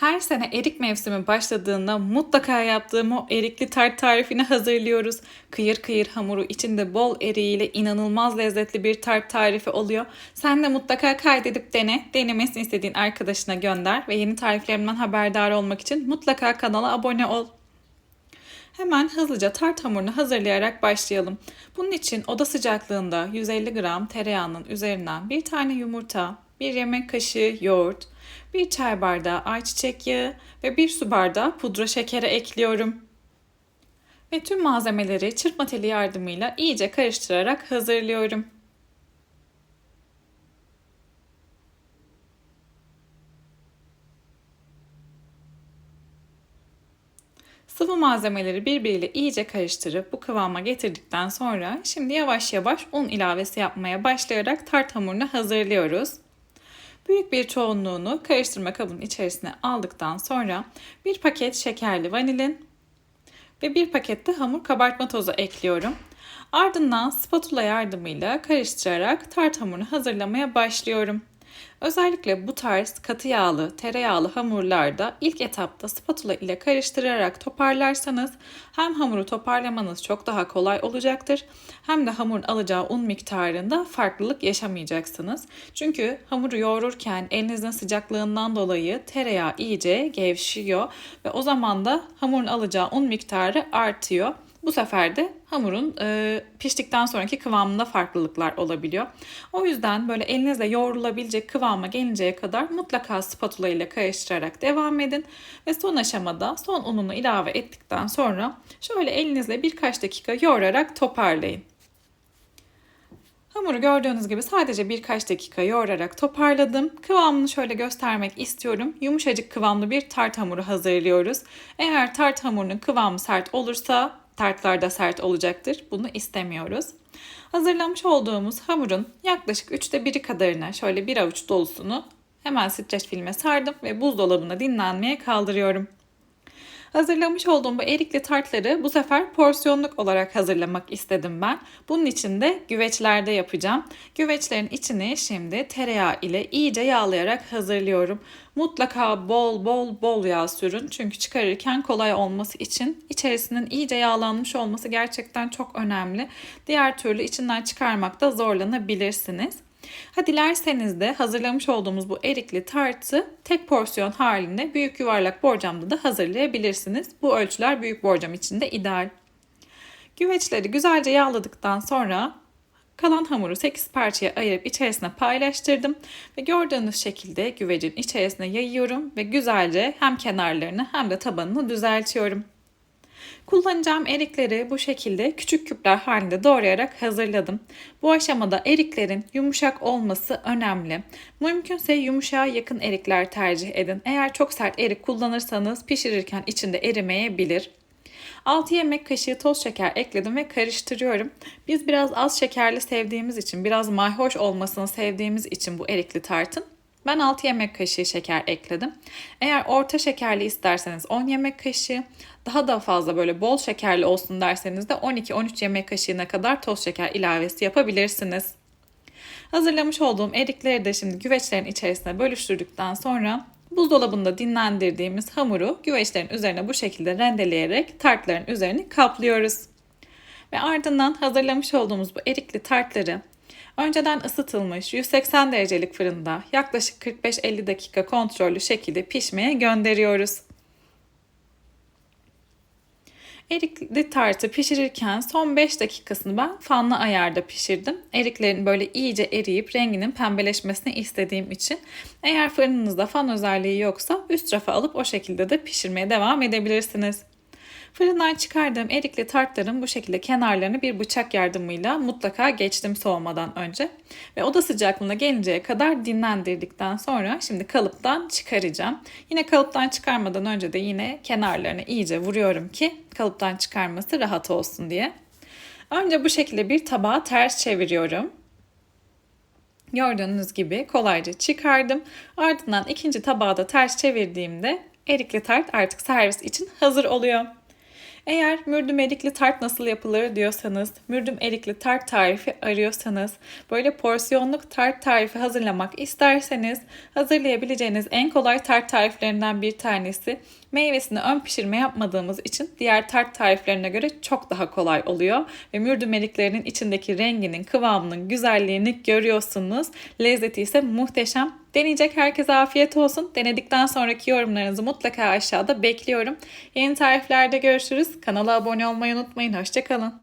Her sene erik mevsimi başladığında mutlaka yaptığım o erikli tart tarifini hazırlıyoruz. Kıyır kıyır hamuru içinde bol eriğiyle inanılmaz lezzetli bir tart tarifi oluyor. Sen de mutlaka kaydedip dene. Denemesini istediğin arkadaşına gönder ve yeni tariflerimden haberdar olmak için mutlaka kanala abone ol. Hemen hızlıca tart hamurunu hazırlayarak başlayalım. Bunun için oda sıcaklığında 150 gram tereyağının üzerinden bir tane yumurta, bir yemek kaşığı yoğurt, bir çay bardağı ayçiçek yağı ve bir su bardağı pudra şekeri ekliyorum. Ve tüm malzemeleri çırpma teli yardımıyla iyice karıştırarak hazırlıyorum. Sıvı malzemeleri birbiriyle iyice karıştırıp bu kıvama getirdikten sonra şimdi yavaş yavaş un ilavesi yapmaya başlayarak tart hamurunu hazırlıyoruz. Büyük bir çoğunluğunu karıştırma kabının içerisine aldıktan sonra bir paket şekerli vanilin ve bir pakette hamur kabartma tozu ekliyorum. Ardından spatula yardımıyla karıştırarak tart hamurunu hazırlamaya başlıyorum. Özellikle bu tarz katı yağlı, tereyağlı hamurlarda ilk etapta spatula ile karıştırarak toparlarsanız hem hamuru toparlamanız çok daha kolay olacaktır hem de hamurun alacağı un miktarında farklılık yaşamayacaksınız. Çünkü hamuru yoğururken elinizin sıcaklığından dolayı tereyağı iyice gevşiyor ve o zaman da hamurun alacağı un miktarı artıyor. Bu sefer de hamurun e, piştikten sonraki kıvamında farklılıklar olabiliyor. O yüzden böyle elinizle yoğrulabilecek kıvama gelinceye kadar mutlaka spatula ile karıştırarak devam edin. Ve son aşamada son ununu ilave ettikten sonra şöyle elinizle birkaç dakika yoğurarak toparlayın. Hamuru gördüğünüz gibi sadece birkaç dakika yoğurarak toparladım. Kıvamını şöyle göstermek istiyorum. Yumuşacık kıvamlı bir tart hamuru hazırlıyoruz. Eğer tart hamurunun kıvamı sert olursa tartlar da sert olacaktır. Bunu istemiyoruz. Hazırlamış olduğumuz hamurun yaklaşık üçte biri kadarını şöyle bir avuç dolusunu hemen streç filme sardım ve buzdolabına dinlenmeye kaldırıyorum. Hazırlamış olduğum bu erikli tartları bu sefer porsiyonluk olarak hazırlamak istedim ben. Bunun için de güveçlerde yapacağım. Güveçlerin içini şimdi tereyağı ile iyice yağlayarak hazırlıyorum. Mutlaka bol bol bol yağ sürün çünkü çıkarırken kolay olması için içerisinin iyice yağlanmış olması gerçekten çok önemli. Diğer türlü içinden çıkarmakta zorlanabilirsiniz. Ha dilerseniz de hazırlamış olduğumuz bu erikli tartı tek porsiyon halinde büyük yuvarlak borcamda da hazırlayabilirsiniz. Bu ölçüler büyük borcam için de ideal. Güveçleri güzelce yağladıktan sonra kalan hamuru 8 parçaya ayırıp içerisine paylaştırdım ve gördüğünüz şekilde güvecin içerisine yayıyorum ve güzelce hem kenarlarını hem de tabanını düzeltiyorum. Kullanacağım erikleri bu şekilde küçük küpler halinde doğrayarak hazırladım. Bu aşamada eriklerin yumuşak olması önemli. Mümkünse yumuşağa yakın erikler tercih edin. Eğer çok sert erik kullanırsanız pişirirken içinde erimeyebilir. 6 yemek kaşığı toz şeker ekledim ve karıştırıyorum. Biz biraz az şekerli sevdiğimiz için, biraz mayhoş olmasını sevdiğimiz için bu erikli tartın ben 6 yemek kaşığı şeker ekledim. Eğer orta şekerli isterseniz 10 yemek kaşığı, daha da fazla böyle bol şekerli olsun derseniz de 12-13 yemek kaşığına kadar toz şeker ilavesi yapabilirsiniz. Hazırlamış olduğum erikleri de şimdi güveçlerin içerisine bölüştürdükten sonra buzdolabında dinlendirdiğimiz hamuru güveçlerin üzerine bu şekilde rendeleyerek tartların üzerini kaplıyoruz. Ve ardından hazırlamış olduğumuz bu erikli tartları Önceden ısıtılmış 180 derecelik fırında yaklaşık 45-50 dakika kontrollü şekilde pişmeye gönderiyoruz. Erikli tartı pişirirken son 5 dakikasını ben fanlı ayarda pişirdim. Eriklerin böyle iyice eriyip renginin pembeleşmesini istediğim için. Eğer fırınınızda fan özelliği yoksa üst rafa alıp o şekilde de pişirmeye devam edebilirsiniz. Fırından çıkardığım erikli tartların bu şekilde kenarlarını bir bıçak yardımıyla mutlaka geçtim soğumadan önce. Ve oda sıcaklığına gelinceye kadar dinlendirdikten sonra şimdi kalıptan çıkaracağım. Yine kalıptan çıkarmadan önce de yine kenarlarını iyice vuruyorum ki kalıptan çıkarması rahat olsun diye. Önce bu şekilde bir tabağa ters çeviriyorum. Gördüğünüz gibi kolayca çıkardım. Ardından ikinci tabağı da ters çevirdiğimde erikli tart artık servis için hazır oluyor. Eğer mürdüm erikli tart nasıl yapılır diyorsanız, mürdüm erikli tart tarifi arıyorsanız, böyle porsiyonluk tart tarifi hazırlamak isterseniz hazırlayabileceğiniz en kolay tart tariflerinden bir tanesi. Meyvesini ön pişirme yapmadığımız için diğer tart tariflerine göre çok daha kolay oluyor. Ve mürdüm eriklerinin içindeki renginin, kıvamının, güzelliğini görüyorsunuz. Lezzeti ise muhteşem. Deneyecek herkese afiyet olsun. Denedikten sonraki yorumlarınızı mutlaka aşağıda bekliyorum. Yeni tariflerde görüşürüz. Kanala abone olmayı unutmayın. Hoşçakalın.